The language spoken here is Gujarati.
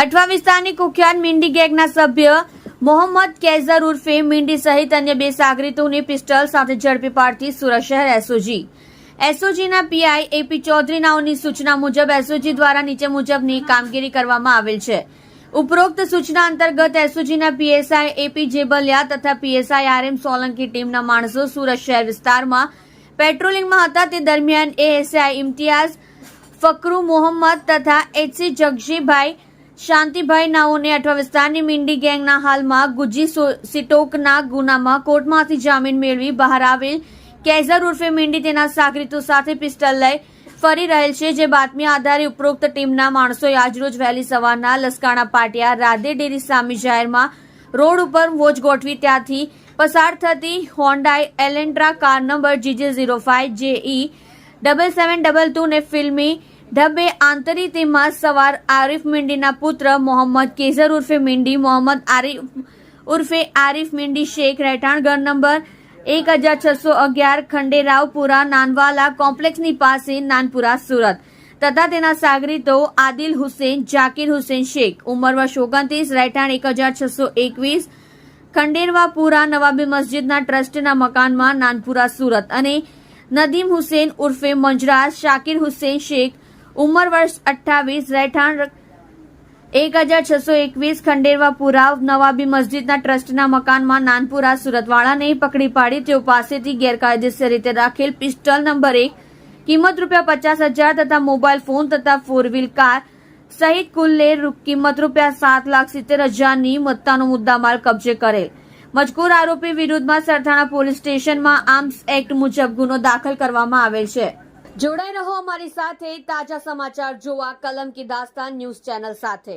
અઠવા વિસ્તારની કુખ્યાત મિંડી ગેંગના સભ્ય મોહમ્મદ કેઝર ઉર્ફે મિંડી સહિત અન્ય બે સાગરીતોને પિસ્ટલ સાથે ઝડપી પાડતી સુરત શહેર એસઓજી. એસઓજીના પીઆઈ એપી ચૌધરી નાઓની સૂચના મુજબ એસઓજી દ્વારા નીચે મુજબની કામગીરી કરવામાં આવેલ છે. ઉપરોક્ત સૂચના અંતર્ગત એસઓજીના પીએસઆઈ એપી જેબલિયા તથા પીએસઆઈ આર એમ સોલંકી ટીમના માણસો સુરત શહેર વિસ્તારમાં પેટ્રોલિંગમાં હતા. તે દરમિયાન એએસઆઈ ઇમ્તિયાઝ, ફકરુ મોહમ્મદ તથા એચસી જગજીભાઈ શાંતિભાઈ નાઓને અઠવા વિસ્તારની મિંડી ગેંગના હાલમાં ગુજી સિટોકના ગુનામાં કોર્ટમાંથી જામીન મેળવી બહાર આવેલ કેઝર ઉર્ફે મિંડી તેના સાગરીતો સાથે પિસ્ટલ લઈ ફરી રહેલ છે, જે બાતમી આધારે ઉપરોક્ત ટીમના માણસોએ આજરોજ વહેલી સવારના લસકાણા પાટિયા રાધે ડેરી સામી જાહેરમાં રોડ ઉપર વોચ ગોઠવી ત્યાંથી પસાર થતી Hyundai Elantra car number GJ zero five JE double seven double two ને ફિલ્મી ઢબે આંતરી તેમાં સવાર આરિફ મિંડીના પુત્ર મોહમ્મદ કેઝર ઉર્ફે મિંડી, મોહમ્મદ આરિફ, ઉર્ફે આરિફ મિંડી, શેખ રહેઠાણ, ઘર નંબર એક હજાર છસો અગિયાર ખંડેરાવપુરા, નાનવાલા કોમ્પ્લેક્સની પાસે, નાનપુરા, સુરત. તથા તેના સાગરીતો આદિલ હુસેન, જાકીર હુસેન શેખ. ઉંમર વર્ષ રહેઠાણ એક હજાર છસો એકવીસ ખંડેરવાપુરા નવાબી મસ્જિદના ટ્રસ્ટના મકાનમાં, નાનપુરા, સુરત. અને નદીમ હુસેન ઉર્ફે મંજરાજ, શાકિર હુસેન શેખ ઉંમર વર્ષ અઠ્ઠાવીસ, રહેઠાણ એક હજાર છસો એકવીસ ખંડેરવાપુરા નવાબી મસ્જિદના ટ્રસ્ટના મકાનમાં નાનપુરા સુરતવાળાને પકડી પાડી તેઓ પાસેથી ગેરકાયદેસર રીતે રાખેલ પિસ્ટલ નંબર એક, કિંમત રૂપિયા પચાસ હજાર તથા મોબાઈલ ફોન તથા ફોર વ્હીલ કાર સહિત કુલ્લે કિંમત રૂપિયા સાત લાખ સિત્તેર હજારની મત્તાનો મુદ્દામાલ કબજે કરેલ. મજકૂર આરોપી વિરુદ્ધમાં સરથાણા પોલીસ સ્ટેશનમાં આર્મ્સ એક્ટ મુજબ ગુનો દાખલ કરવામાં આવેલ છે. જોડાઈ રહો અમારી સાથે તાજા સમાચાર જોવા કલમ કી દાસ્તાન ન્યૂઝ ચેનલ સાથે.